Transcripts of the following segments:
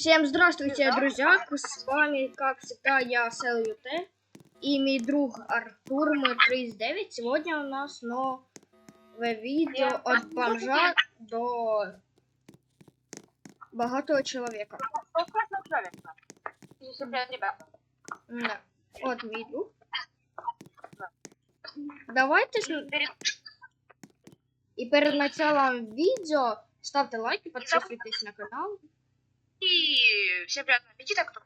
Всем здравствуйте, друзья! С вами, как всегда, я Сел ЮТ и мой друг Артур, мы 39. Сегодня у нас новое видео от бомжа до богатого человека. Прекрасного человека. 55 ребят. Да. Вот мой. Давайте и перед началом видео ставьте лайки, подписывайтесь на канал. И всем приятного аппетита, кто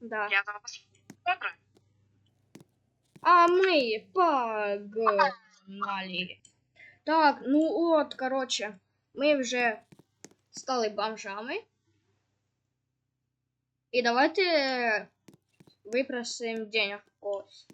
Да. приятного просмотра. А мы погнали. Так, ну от, короче, ми вже стали бомжами. І давайте випросимо денег когось.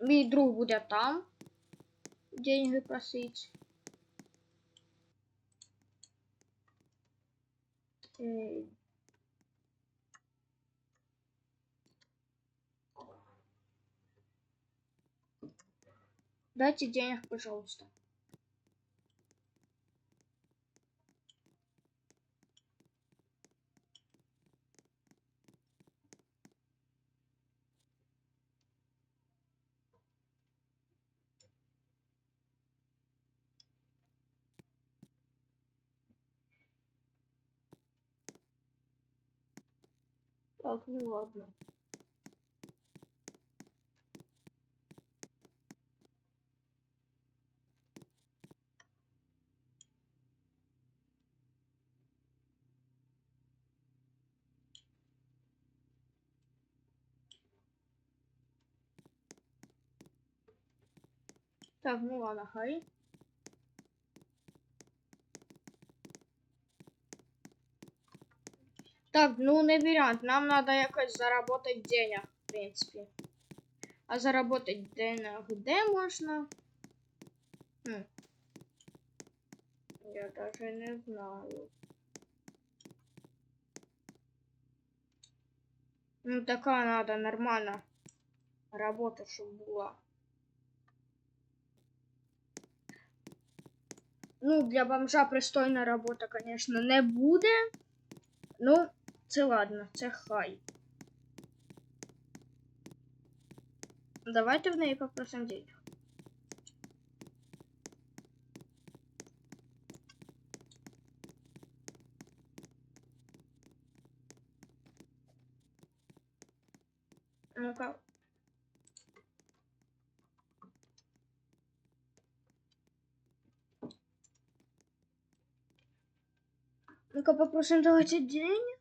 Мій друг буде там деньги просить. Дайте денег, пожалуйста. Так, ну ладно. Так, ну ладно, хай. Так, ну не вариант. Нам надо якось заработать денег, в принципе. А заработать денег де можна? Хм. Я даже не знаю. Ну такая надо нормально работа, чтобы была. Ну, для бомжа пристойна робота, конечно, не буде. Ну, це ладно, це хай. Давайте в неї попросимо денег. Ну-ка. Ну-ка попросим давайте денег.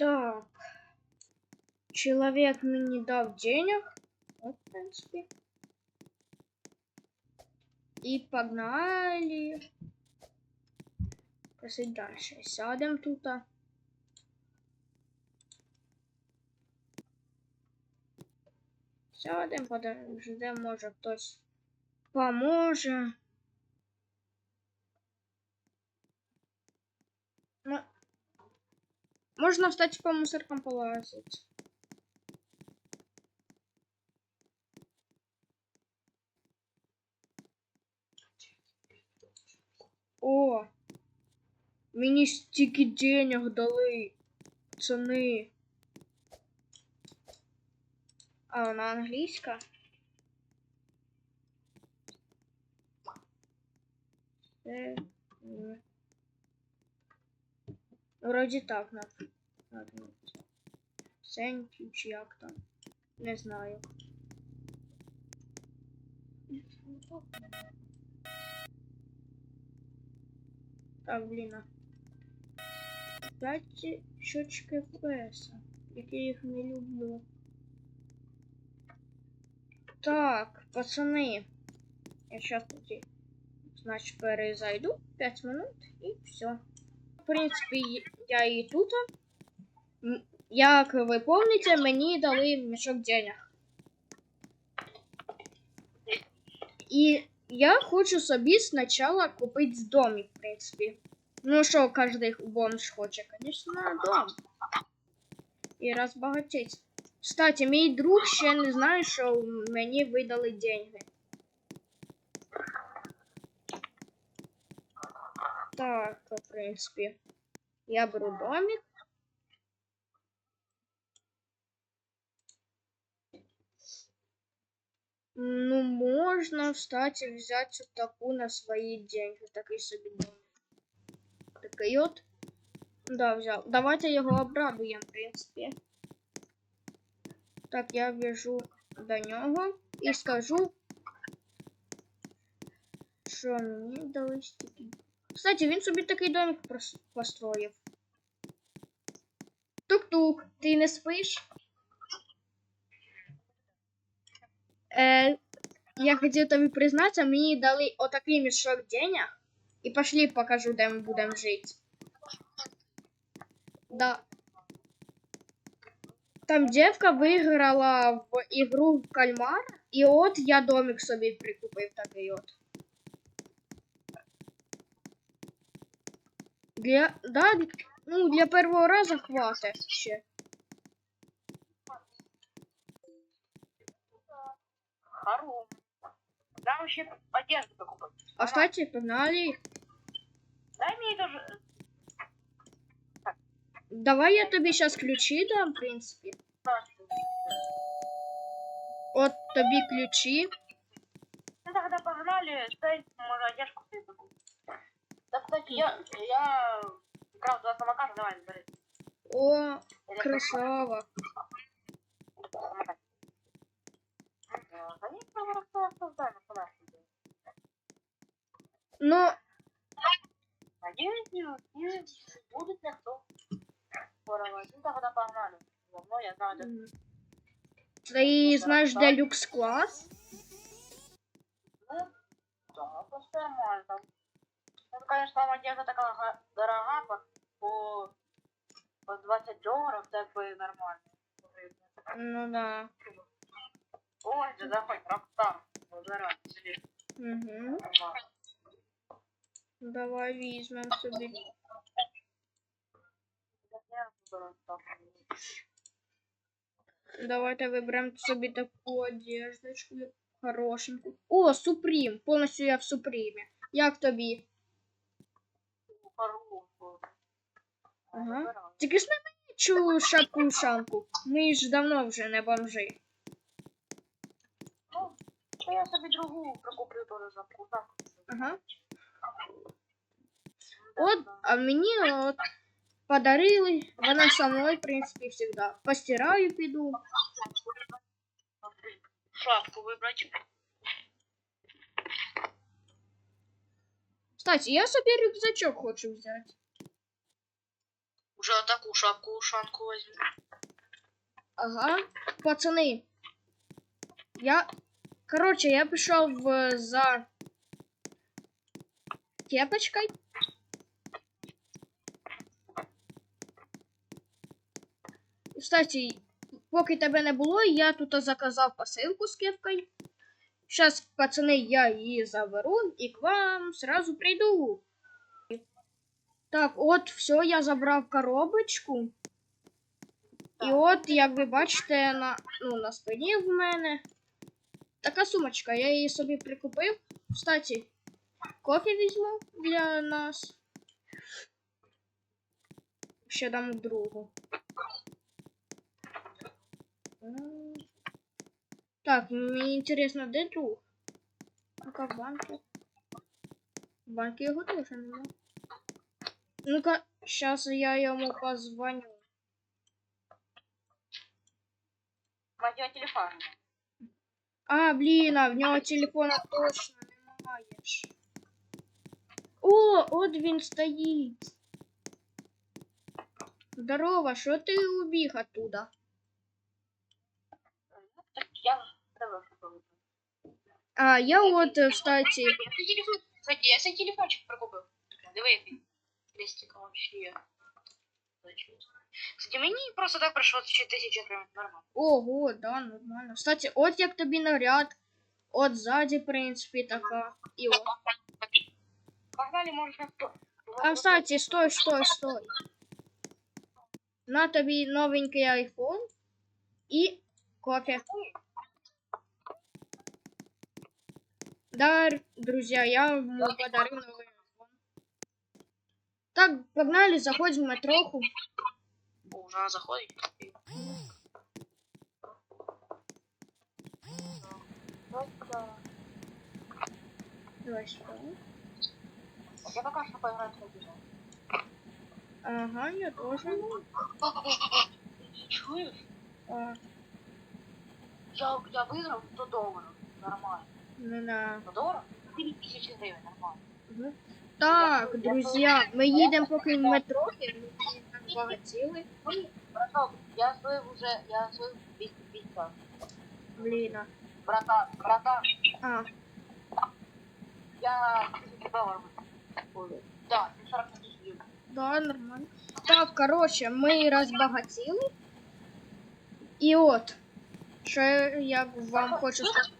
Так. Человек мне дал денег. Вот, в принципе. И погнали. Просить дальше. Сядем тут. Сядем, подождем, може хтось поможе. Ну, Можно встать по мусоркам полазить. О! Мені стільки денег дали. Пацани. А вона англійська? Це... м. Вроді так надо. надо. Сеньків чи як там. Не знаю. Так, блін. а. П'ять щочки FPS, які я їх не люблю. Так, пацани. Я сейчас тоді, значить, перезайду 5 минут і все. принципі, я і тут. М, Як ви пам'ятаєте, мені дали мішок денег. І я хочу собі спочатку купити домик, в принципі. Ну що, кожен бомж хоче, звісно, дом. І розбагатіть. Кстати, мій друг ще не знає, що мені видали деньги. Так, в принципі, я беру домик. Ну, можно, кстати, взять вот такую на свои деньги. Такий собі домик. Такий от. Да, взял. Давайте його обрадуємо, в принципі. Так, я біжу до нього і скажу, що мені дали стільки. Кстати, він собі такий домик построїв. Тук-тук, ти не спиш? Е, я хотів тобі признатися, мені дали отакий мішок денег. І пошли покажу, де ми будемо жити. Да. Там девка виграла в ігру в кальмар, і от я домик собі прикупив такий от. Для, да, ну, для першого разу хватить ще. Хором. Там ще одежду покупать. А кстати, погнали. Дай мне тоже... Давай я тобі зараз ключі дам, в принципі. От тобі ключі. Ну тогда погнали, дай, я, я брал два самоката, давай, бери. О, Или красава. делу. Ну, Надеюсь, будет никто воровать. Ну тогда погнали. Давно я знаю, м, ти знаєш, де люкс клас? Ну, да, просто нормально Ну, конечно, там одежда такая га- дорога, по, по, по 20 долларов, так бы нормально. Ну да. Ой, да заходь, Рокстар. Забирай, собі. Угу. Нормально. Давай візьмемо собі. Я виберу так. Давайте виберемо собі таку одеждочку. Хорошеньку. О, Супрім. Повністю я в Супрімі. Як тобі? Ага. Вибирай. Тільки ж не мені цю шапку ушанку. Ми ж давно вже не бомжи. Ну, то я собі другу прикуплю теж за куда. Ага. От, а мені от подарили. Вона со мною, в принципі, завжди. Постираю, піду. Шапку вибрати. Кстати, я собі рюкзачок хочу взяти. Уже таку шапку ушанку возьму. Ага. Пацани. Я. Короче, я пішов за кепочкой. Кстати, поки тебе не було, я тут заказав посилку з кепкою. Сейчас, пацани, я її заберу і к вам сразу прийду. Так, от, все, я забрав коробочку. І от, як ви бачите, на, ну, на спині в мене така сумочка. Я її собі прикупив. Кстати, кофе візьму для нас. Ще дам другу. Так, мені інтересно, де друг? Ну-ка, в банки. В банки його теж нема. Ну-ка, зараз я йому позвоню. Мать телефон. А, блін, а в нього телефона точно немає ж. О, от він стоїть. Здорово, що ти убіг оттуда? Так я давай попробую. А, я от, е, кстати, Я свій телефон, кстати, я свій телефончик прикупив. Диви, який. Листика вообще. Кстати, мені просто так прийшло 4000 гривень, нормально. Ого, да, нормально. Кстати, от як тобі наряд. От ззаді, в принципі, така. І от. Погнали, можеш на сто. А кстати, стой, стой, стой. На тобі новенький айфон і кофе. Да, друзья, я ему подарю новый айфон. так, погнали, заходим в метроху. Уже заходить. Давай сюда. Я пока что поиграю в. Ага, я тоже. Чуешь? А, Я, я выиграл 100 долларов. Нормально. ну да. 100 долларов? 4000 гривен, нормально. Мгм. Так, друзья, ми їдемо поки в метро, багатіли. Браток, я свой уже, я свой 200 200. Блін. Братан, братан, А, я 1000 долларов. Ой, Да, 40 тысяч гривен. да, нормально. Так, коротше, ми розбагатіли. І от, що я вам хочу сказати.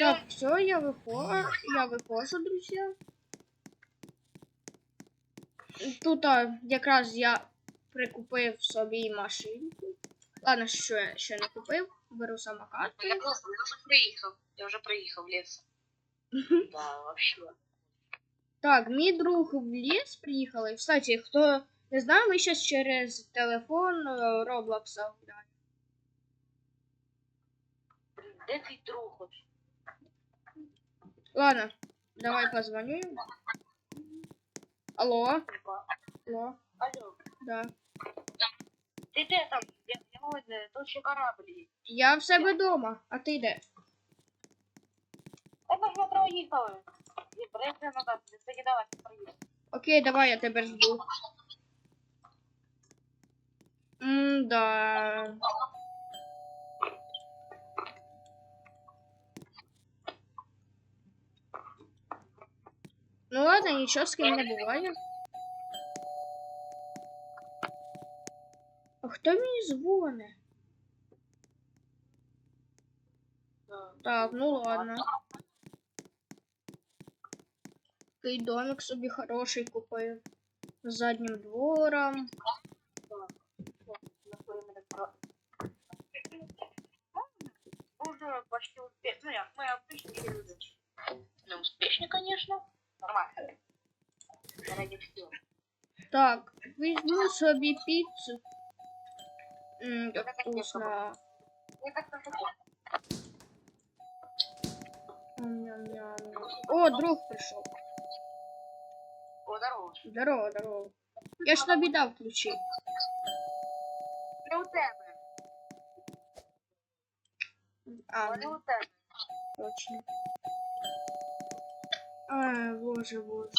Так. Все, я виходжу, я виходжу, друзі. Тут а, якраз я прикупив собі машинку. Ладно, що я ще не купив, беру самокат. Я просто, я уже приехал. Я уже приехал в лес. Да, вообще. Так, мій друг в ліс приїхали. Кстати, хто не знає, ми зараз через телефон Роблокса. Блин, где ты друг? Ладно, давай позвоню йому. Алло, алло, Алло, да. ты где там? Я, я вот, э, тут есть. Я в себе вдома, а ти де? Это же проехали. И проехали назад. Кстати, давай, проехали. Окей, давай я тебе жду. М-да. Ну ладно, нічого з ким не буває. А хто мені дзвоне? Да. Так, ну ладно. Такий домик собі хороший купив. З заднім двором. Уже почти успешно. Ну, я, мы обычные люди. Ну, успешно, конечно. Нормально. Ради всего. Так, візьму собі піцу. Ммм, як вкусно. Я как-то Ням-ням. О, друг прийшов. О, здорово. Здорово, здорово. Я ж тобі дав ключі. Не у тебе. А, Не у тебе. точно. А, боже, боже.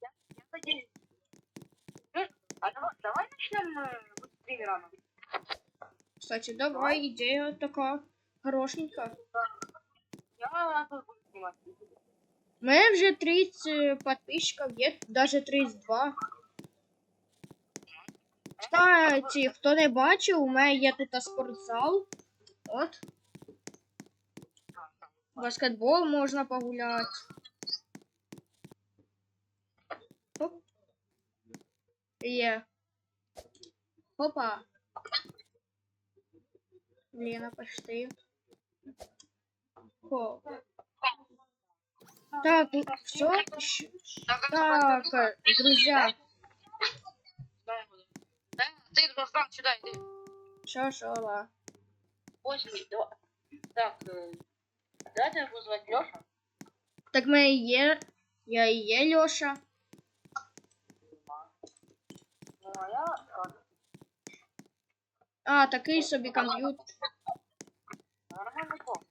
Я надеюсь. Ну, А давай, давай начнем э, быстрее рано. Кстати, давай, ідея така хорошенька. Я тут буду снимать. У мене вже 30 підписчиків, є навіть 32. Кстати, хто не бачив, у мене є тут спортзал. От. Баскетбол можна погуляти. Є. Опа. Лена, почти. Хоп. Так, все. Так, э, друзья, Да, ты, Руслан, сюда иди. что, что, ла. Восемь, два. Так, э, давайте вызвать Леша. Так ми і є. Я і є Льоша. А такий собі комп'ютер. Нормально комп.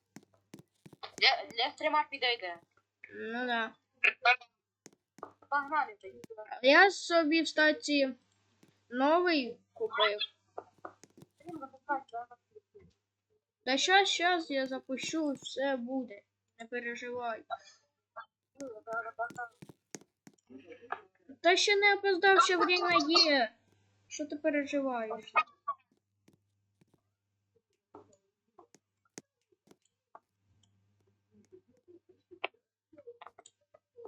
Для, стрима підійде. Ну да. Погнали, тоді. Я собі, кстати, новий купив. Да. Та щас, щас я запущу, все буде. Не переживай. Ну, да, да, да, да. Та ще не опоздав, ще время є. Що ти переживаєш?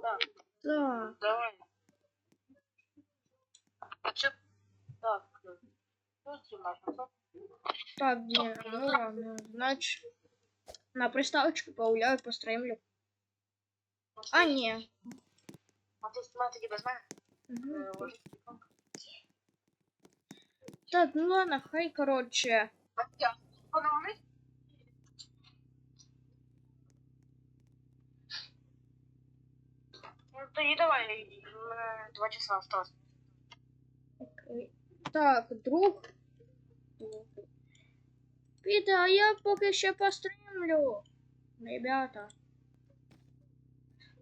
Так, Так. давай. А чё? Так, э, что снимать? Ну, Так, ні, ну ладно. Значить, на приставочку погуляю, постримлю. А, ні. А ты снимай тоді без мене? Мгм. Е, ложись. Так, ну ладно, хай, коротше. А я? Вона вони? Ну, тоді давай, у мене два часа осталось. Окей. Так, друг. Піде, а я поки ще постримлю. Ребята.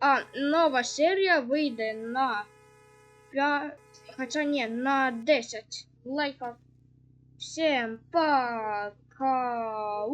А, нова серія вийде на 5, хоча ні, на 10 лайків. Всем пока.